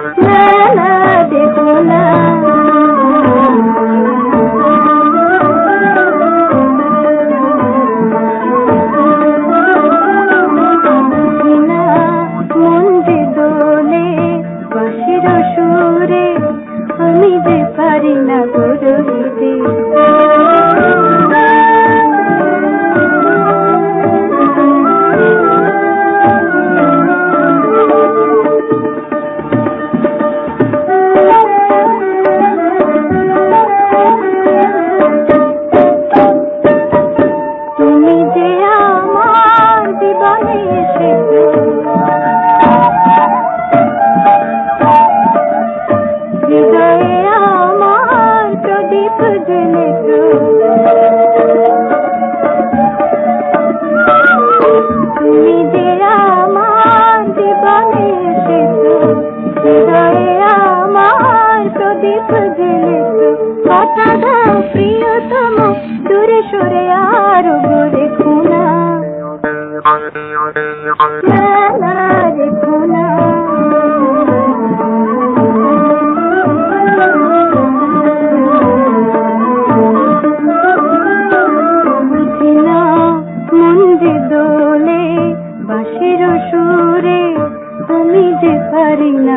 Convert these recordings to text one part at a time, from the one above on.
না পারি না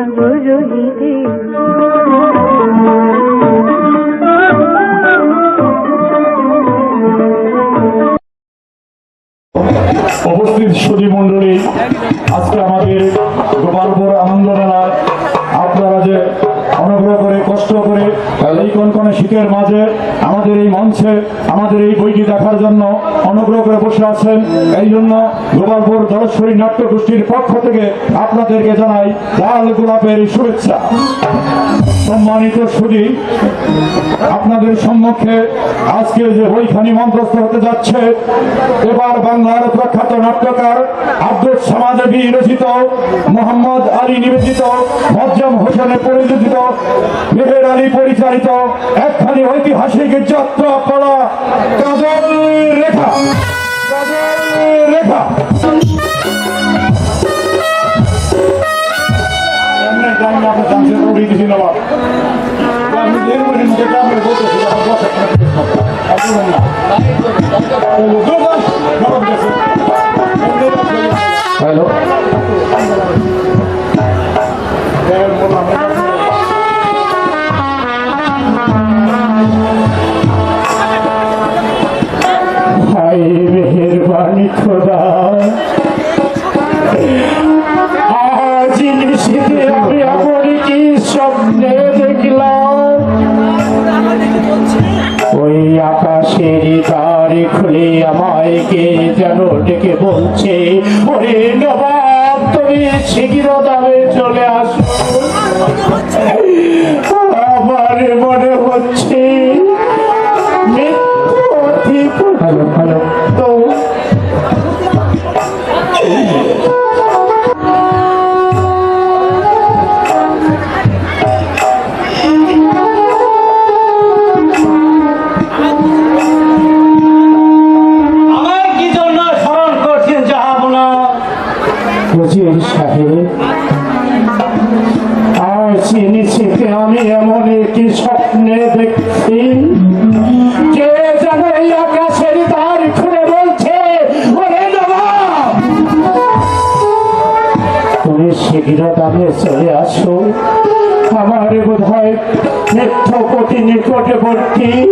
উপস্থিত সুধী মন্ডলী আজকে আমাদের গোপালপুর আনন্দ মেলায় আপনারা যে অনুগ্রহ করে, কষ্ট করে এই কনকনে শীতের মাঝে আমাদের এই মঞ্চে, আমাদের এই বইটি দেখার জন্য অনুগ্রহ করে বসে আছেন। এই জন্য গোপালপুর দরশ্বরী নাট্য গোষ্ঠীর পক্ষ থেকে আপনাদেরকে জানাই লাল গোলাপের শুভেচ্ছা। সম্মানিত সুধী আপনাদের সম্মুখে আজকে যে বইখানি মন্ত্রস্থ হতে যাচ্ছে, এবার বাংলার প্রখ্যাত নাট্যকার আব্দুল সমাজে বিরচিত মোহাম্মদ আলী নিবেদিত মজ্জম হোসেনের পরিচালিত মেহের আলী পরিচালিত, একখানি ঐতিহাসিক যাত্রা পড়া কাজল রেখা। কাজল রেখা এমনি আকাশের তারে খুলে আমায় কে যেন ডেকে বলছে, ওরে নবাব, তুমি শিগির দামে চলে আসো। আমার মনে হচ্ছে beautiful king.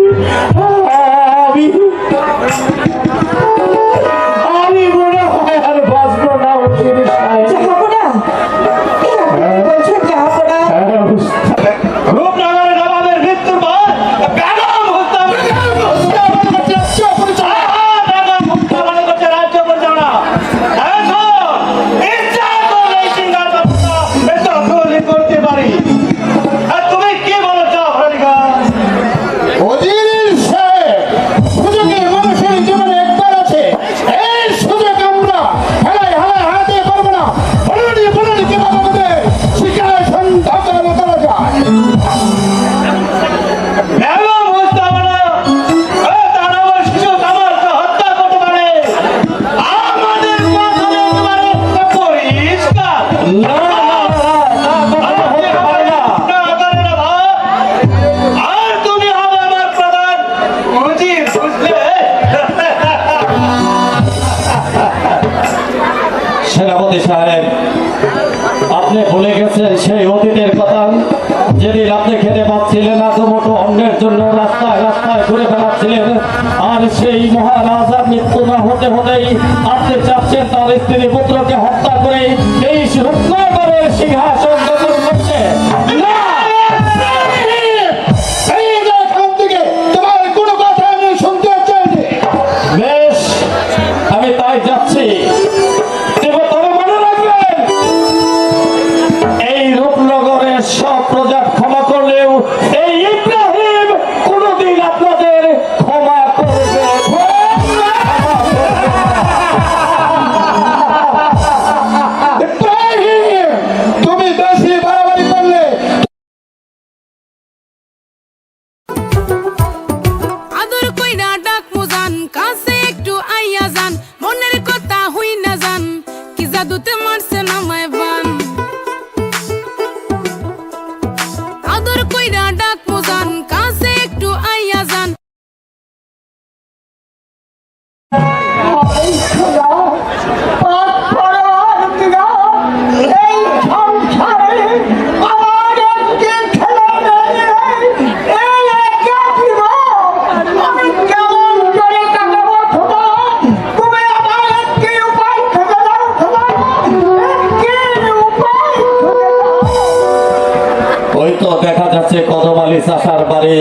সভাপতি সাহেব, আপনি ভুলে গেছেন সেই অতীতের কথা। যেদিন আপনি খেতে পাচ্ছিলেন আজমোটো অন্যের জন্য রাস্তায় রাস্তায় ঘুরে বেড়াচ্ছিলেন। আর সেই মহারাজার মৃত্যু না হতে হতেই আপনি চাচ্ছেন তার স্ত্রী পুত্রকে হত্যা করে আদর কইরা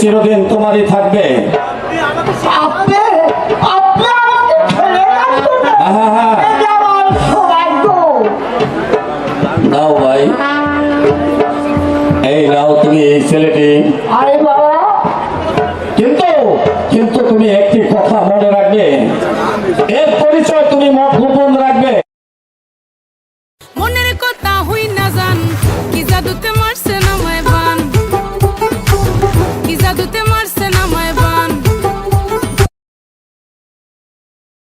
চিরদিন তোমারই থাকবে। কিন্তু কিন্তু তুমি একটি কথা মনে রাখবে। এর পরিচয় তুমি মত রাখবে। মনের কথা হই না জান কি জাদুতে মারছে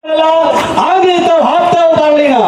আগে তো ভাবতেও পারলি না।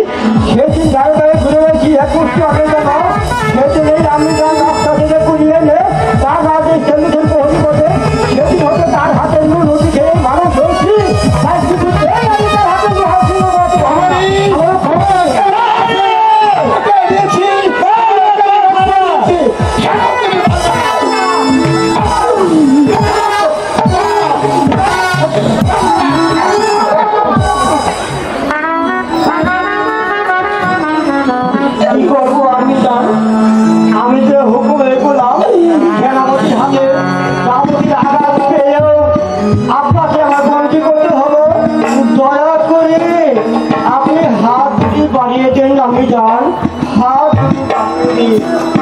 হয়েছি Yeah.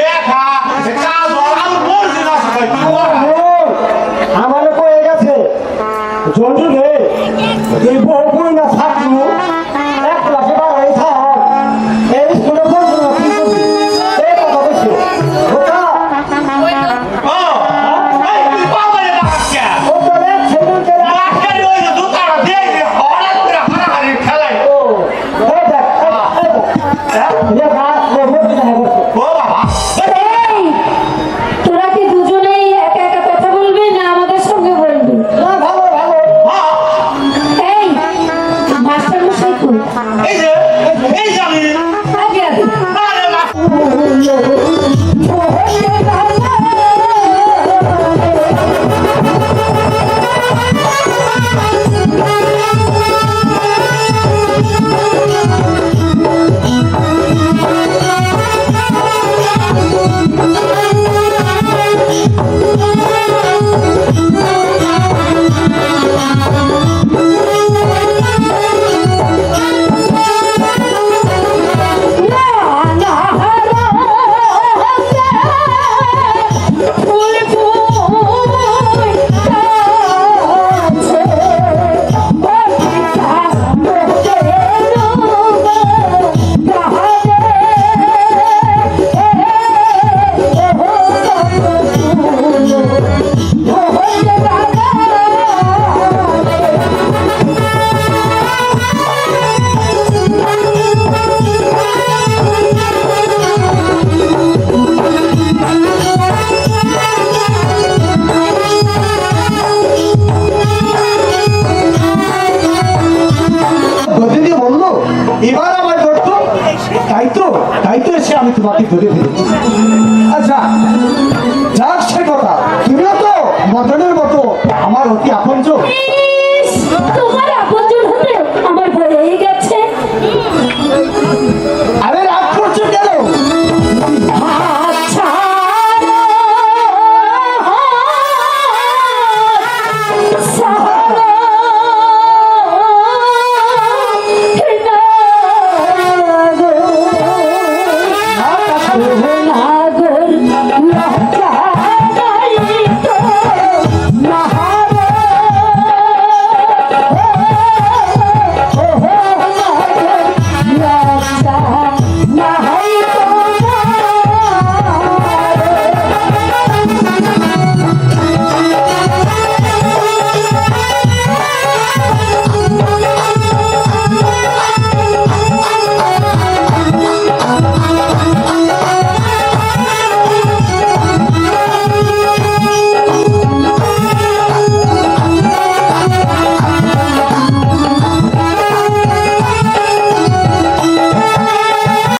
রেখা,